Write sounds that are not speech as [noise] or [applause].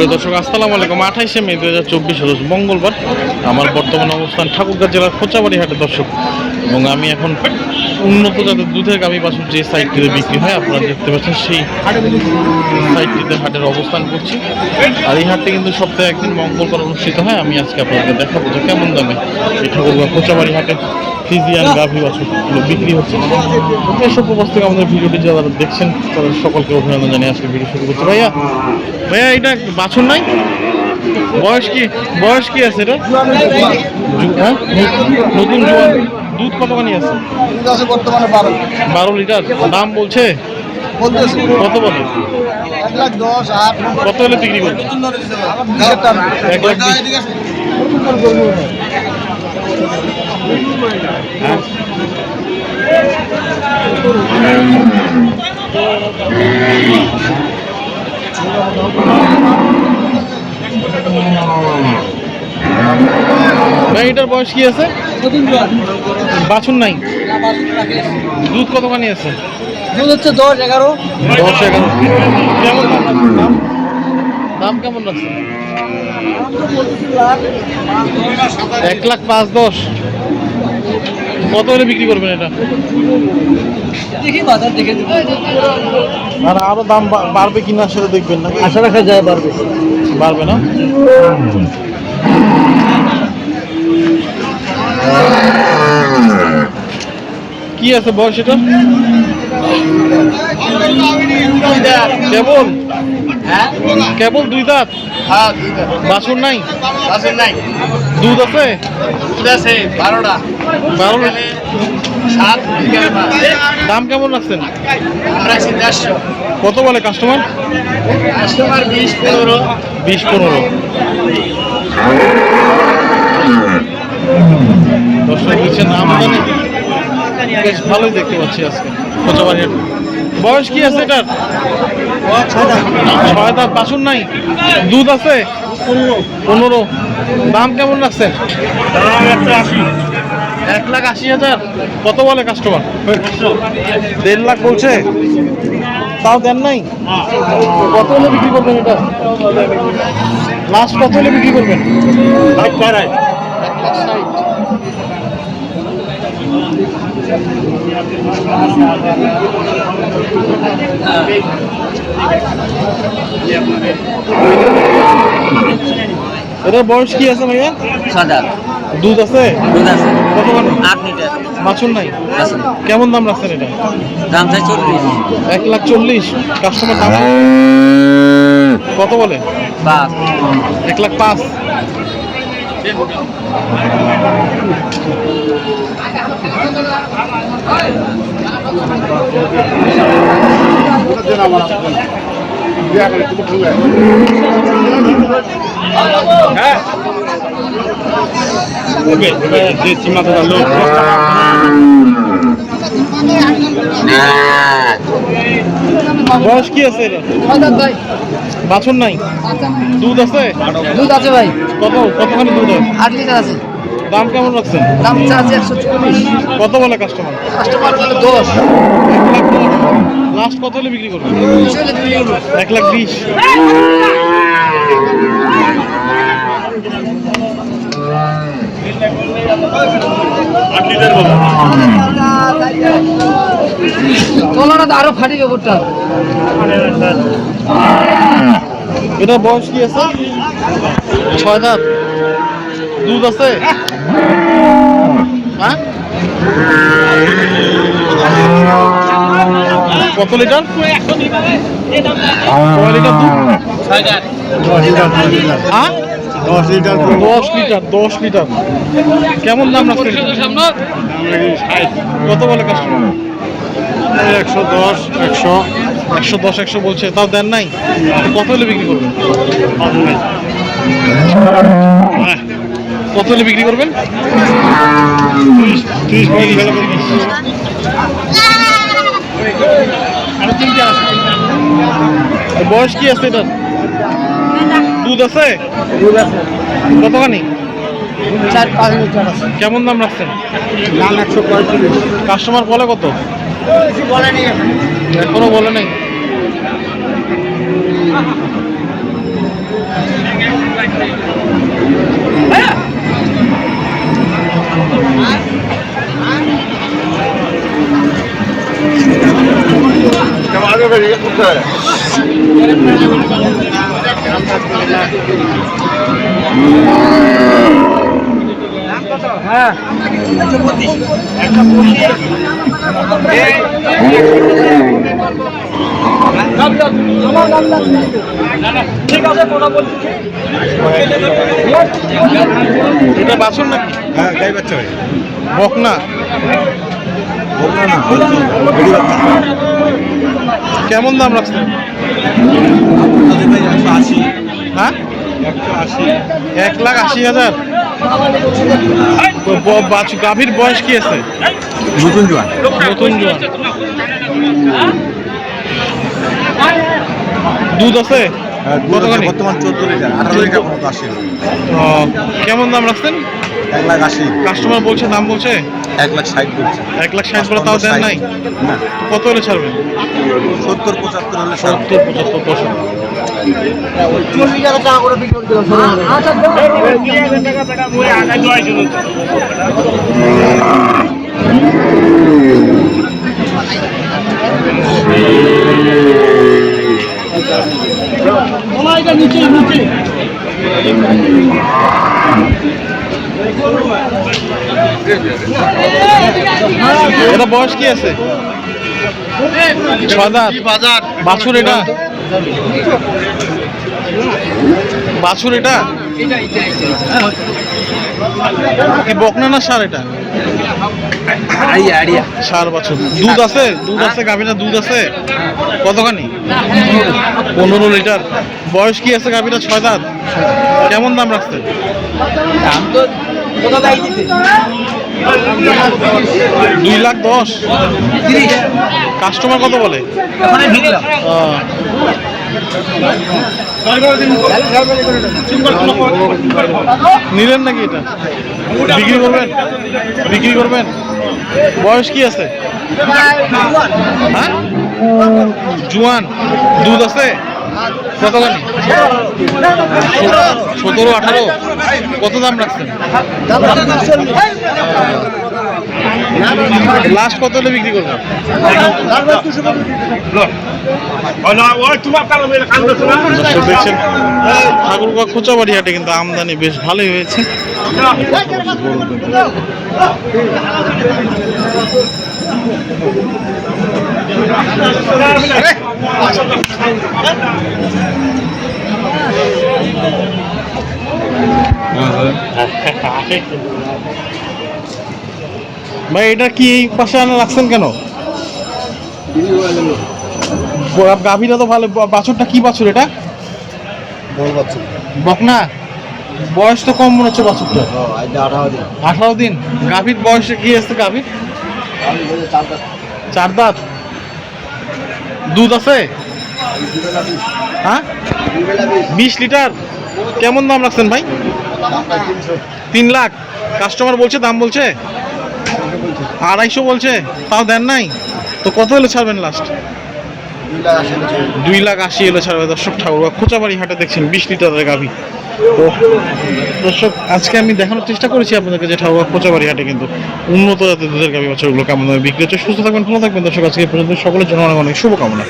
প্রিয় দর্শক, আসসালামু আলাইকুম। আঠাইশে মে দু হাজার চব্বিশ রোজ মঙ্গলবার আমার বর্তমান অবস্থান ঠাকুরগাঁ জেলার খোঁচাবাড়ি হাটে দর্শক এবং আমি এখন উন্নত জাতের দুধের গাভী বাছুর যে সাইটটিতে বিক্রি হয়, আপনারা দেখতে পাচ্ছেন সেই সাইটটিতে হাটের অবস্থান করছি। আর এই হাটটি কিন্তু সপ্তাহে একদিন মঙ্গলবার অনুষ্ঠিত হয়। আমি আজকে আপনাদের দেখাবো যে কেমন দামে এই ঠাকুরগাঁ কোচাবাড়ি হাটে ফিজিয়ান গাভী বাছুরগুলো বিক্রি হচ্ছে। এসব উপস্থিত থেকে আমাদের ভিডিওটি যারা দেখছেন, তাদের সকলকে অভিনন্দন জানিয়ে আজকে ভিডিও শুরু করছি। ভাইয়া ভাইয়া, এটা বাছুর নাই? বয়স কি বয়স কি আছে হ্যাঁ? নতুন জোয়ান। দুধ কতখানি আছে? আছে বর্তমানে বারো বারো লিটার। দাম বলছে? কত বলে? কত হলে বিক্রি করবে? এটার বয়স কি আছে? বাছুর নাই? দুধ কতখানি আছে? দুধ হচ্ছে দশ এগারো। দশ এগারো। কেমন দাম কেমন রাখছেন? এক লাখ পাঁচ দশ। কত হলে বিক্রি করবেন এটা? দেখি বাজার দেখে আর আরও দাম বাড়বে কিনা সেটা দেখবেন না আশা রাখা যায় বাড়বে। বাড়বে না? কি আছে বয়স এটা কেবল? হ্যাঁ কেবল দুই দাঁত? বাছুর নাই? আছে নাই দুধ আছে? দুধ আছে বারোটা বারো সাত দাম কেমন রাখছেন? কত বলে কাস্টমার কাস্টমার বিশ পনেরো। বিশ পনেরো। দর্শক দিচ্ছেন আমদানি বেশ ভালোই দেখতে পাচ্ছি আজকে কোচাবাড়ি বয়স কি আছে এটার? ছয় দাঁত বাসন নাই? দুধ আছে? পনেরো। দাম কেমন রাখছেন এক লাখ আশি হাজার। কত বলে কাস্টমার দেড় লাখ বলছে। তাও দেন নাই? কত হলে বিক্রি করবেন এটা? লাস্ট কত হলে বিক্রি করবেন? এক লাখ ষাট। এটার বয়স কি আছে ভাইয়া? সাদা দুধ আছে? দুধ আছে। কতখানি আট লিটার। বাছুর নাই? কেমন দাম রাখছেন এটা? দাম চাই চল্লিশ। এক লাখ চল্লিশ। কাস্টমার দাম? [laughs] কত বলে? পাঁচ এক লাখ পাঁচ। বয়স কি আছে এটা ভাই। বাছুর নাই? দুধ আছে? দুধ আছে ভাই। কত? কতখানি দুধ আছে? আট লিটার আছে। দাম কেমন রাখছেন? দাম চাচ্ছে একশো চল্লিশ। কত বলে কাস্টমার কাস্টমার বলে দশ। এক লাখ দশ লাস্ট কত হলে বিক্রি করবেন এক লাখ বিশ। তলাটা তো আরও ফাটি ব্যাপারটা এটা বয়স কি আছে? ছয় দাঁত। দুধ আছে? হ্যাঁ? কত লিটার? কয় লিটার দুধ? হ্যাঁ? দশ লিটার দশ লিটার দশ লিটার। কেমন দাম রাখছেন? কত বলে কাস্টমার একশো দশ একশো। একশো দশ একশো বলছে তাও দেন নাই? কত হলে বিক্রি করবেন? কত হলে বিক্রি করবেন? তিরিশ বয়স কি আছে এটার? দুধ আছে? দুধ আছে। কতখানি? চার পাঁচ লিটার আছে। কেমন দাম রাখছেন? দাম একশো পঁয়ত্রিশ। কাস্টমার বলে কত? বলে বলেনি এখনও বলে নাই। হ্যাঁ। ঠিক আছে তোরা বলছিস এটা হ্যাঁ গাই বাচ্চা ভাই। বকনা? বলল না কেমন দাম রাখছেন? একশো আশি। হ্যাঁ? একশো আশি। এক লাখ আশি হাজার? তো গাভীর বয়স কি আছে? নতুন জোয়ান। নতুন জোয়ান। দুধ আছে? হ্যাঁ, বর্তমান চোদ্দ লিটার আঠারো লিটার আসে। কেমন দাম রাখছেন? এক লাখ আশি। কাস্টমার বলছে দাম বলছে? এক লাখ ষাট বলছে। এক লাখ ষাট বলে তাও দেন নাই? না। কত হলে ছাড়বেন? সত্তর পঁচাত্তর হলে সত্তর পঁচাত্তর পয়সা চল্লিশ হাজার টাকা করে বিক্রি করে আচ্ছা নিচে নিচে এটা বয়স কি আছে? ছয় দাঁত বাজার বাছুর এটা? বাছুর এটা? কি বকনা না সার এটা? সার বাছুর। দুধ আছে? দুধ আছে গাভীরা দুধ আছে? কতখানি? পনেরো লিটার। বয়স কি আছে গাভীরা? ছয় দাঁত কেমন দাম রাখছে দাম তো দুই লাখ দশ। কাস্টমার কত বলে? নিলেন নাকি এটা? বিক্রি করবেন? বিক্রি করবেন? বয়স কি আছে? হ্যাঁ? জুয়ান। দুধ আছে? কতখানি? সতেরো আঠারো কত দাম রাখছেন। লাস্ট কত হলে বিক্রি করবেন দর্শক দেখছেন ঠাকুরগাঁ খোঁচাবাড়ি হাটে কিন্তু আমদানি বেশ ভালোই হয়েছে। [laughs] ভাই এটা কি এই পাশে আনা রাখছেন কেন? গাভীরা তো ভালো বাছুরটা কি বাছুর এটা? বকনা বয়স তো কম মনে হচ্ছে বাছুরটা আঠারো দিন। গাভীর বয়সে কি আছে গাভীর? চার দাঁত। দুধ আছে? হ্যাঁ? বিশ লিটার? কেমন দাম রাখছেন ভাই? তিন লাখ। কাস্টমার বলছে দাম বলছে? আড়াইশো বলছে, তাও দেন নাই? তো কত হলে ছাড়বেন লাস্ট দুই লাখ আশি এলে ছাড়বে দর্শক ঠাকুর খোঁচাবাড়ি হাটে দেখছেন বিশ লিটারের গাভী। তো দর্শক, আজকে আমি দেখানোর চেষ্টা করেছি আপনাদেরকে যে ঠাকুর খোঁচাবাড়ি হাটে কিন্তু উন্নত জাতের দুধের গাভী বাচ্চাগুলো কেমন বিক্রি হচ্ছে। সুস্থ থাকবেন, ভালো থাকবেন। দর্শক, আজকে পর্যন্ত সকলের জন্য অনেক অনেক শুভকামনা।